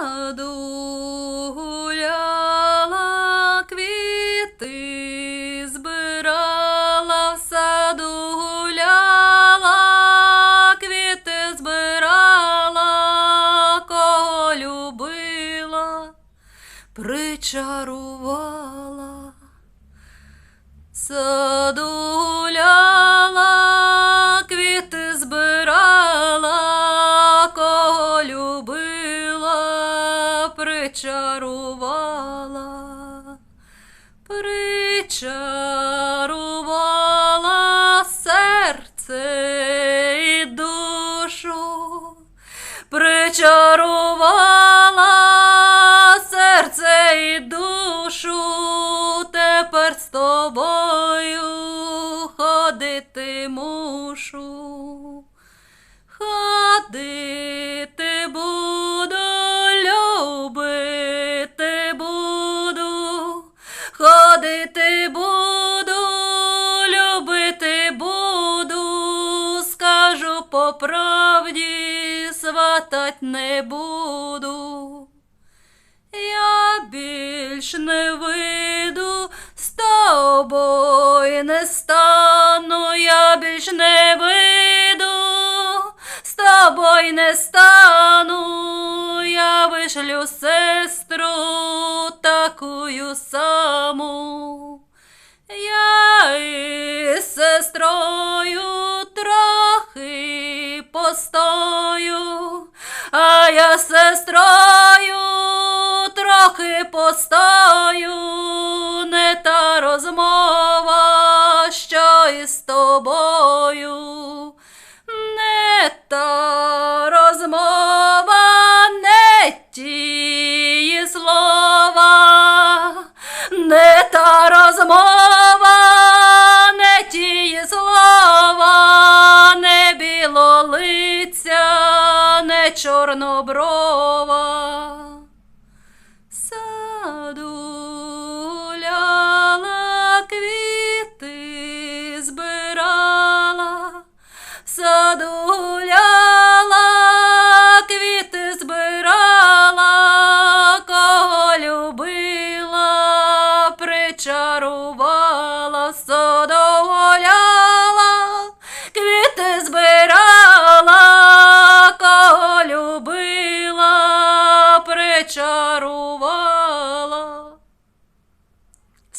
саду гуляла, квіти збирала, в саду гуляла, квіти збирала, кого любила, причарувала. Саду причарувала, причарувала серце і душу, причарувала серце і душу, тепер з тобою ходити мушу. Ходити ходити буду, любити буду, скажу по правді, сватать не буду. Я більш не вийду, з тобою не стану, я більш не вийду, з тобою не стану, я вишлю сестру такую саму. Я із сестрою трохи постою, а я сестрою трохи постою, не та розмова, що із тобою,